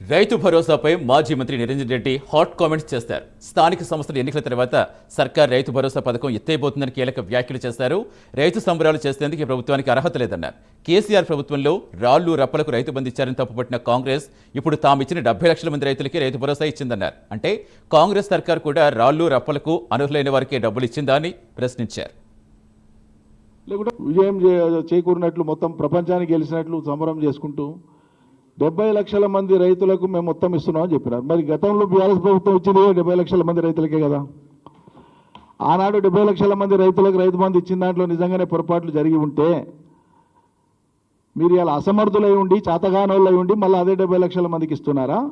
రైతు భరోసాపై మాజీ మంత్రి నిరంజన్ రెడ్డి హాట్ కామెంట్స్ చేశారు స్థానిక సంస్థల ఎన్నికల తర్వాత సర్కార్ రైతు భరోసా పథకం ఎత్తైపోతుందని కీలక వ్యాఖ్యలు చేశారు. రైతు సంబరాలు చేసేందుకు ఈ ప్రభుత్వానికి అర్హత లేదన్నారు. కేసీఆర్ ప్రభుత్వంలో రాళ్ళు రప్పలకు రైతు బంధు ఇచ్చారని తప్పుపట్టిన కాంగ్రెస్ ఇప్పుడు తాము ఇచ్చిన డెబ్బై లక్షల మంది రైతులకి రైతు భరోసా ఇచ్చిందన్నారు. అంటే కాంగ్రెస్ సర్కార్ కూడా రాళ్ళు రప్పలకు అనర్హులైన వారికే డబ్బులు ఇచ్చిందా అని ప్రశ్నించారు. లేకుంటే విజయం చేకూరినట్లు మొత్తం ప్రపంచానికి గెలిచినట్లు సంబరం చేసుకుంటూ డెబ్బై లక్షల మంది రైతులకు మేము మొత్తం ఇస్తున్నామని చెప్పినారు. మరి గతంలో బీఆర్ఎస్ ప్రభుత్వం ఇచ్చింది డెబ్బై లక్షల మంది రైతులకే కదా? ఆనాడు డెబ్బై లక్షల మంది రైతులకు రైతు బంధు ఇచ్చిన దాంట్లో నిజంగానే పొరపాట్లు జరిగి ఉంటే మీరు ఇలా అసమర్థులై ఉండి చాతగానోళ్ళై ఉండి మళ్ళీ అదే డెబ్బై లక్షల మందికి ఇస్తున్నారా?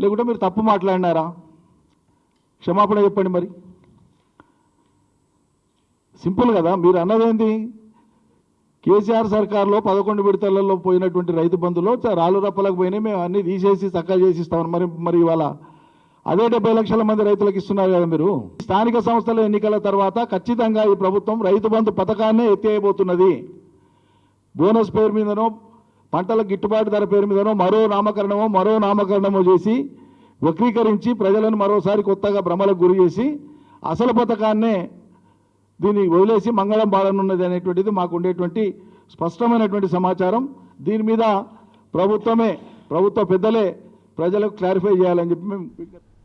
లేకుంటే మీరు తప్పు మాట్లాడినారా? క్షమాపణ చెప్పండి మరి. సింపుల్ కదా మీరు అన్నదేంటి కేసీఆర్ సర్కార్లో పదకొండు విడతలలో పోయినటువంటి రైతు బంధులో రాళ్ళు రప్పలకు పోయినాయి మేము అన్నీ తీసేసి చక్కగా చేసి మరి మరి ఇవాళ అదే డెబ్బై లక్షల మంది రైతులకు ఇస్తున్నారు కదా మీరు? స్థానిక సంస్థల ఎన్నికల తర్వాత ఖచ్చితంగా ఈ ప్రభుత్వం రైతు బంధు పథకాన్నే ఎత్తేయబోతున్నది. బోనస్ పేరు మీదనో పంటల గిట్టుబాటు ధర పేరు మీదనో మరో నామకరణమో మరో నామకరణమో చేసి వక్రీకరించి ప్రజలను మరోసారి కొత్తగా భ్రమలకు గురి చేసి అసలు పథకాన్నే దీన్ని వదిలేసి మంగళం బాలనున్నది అనేటువంటిది మాకు ఉండేటువంటి స్పష్టమైనటువంటి సమాచారం. దీని మీద ప్రభుత్వమే ప్రభుత్వ పెద్దలే ప్రజలకు క్లారిఫై చేయాలని చెప్పి మేము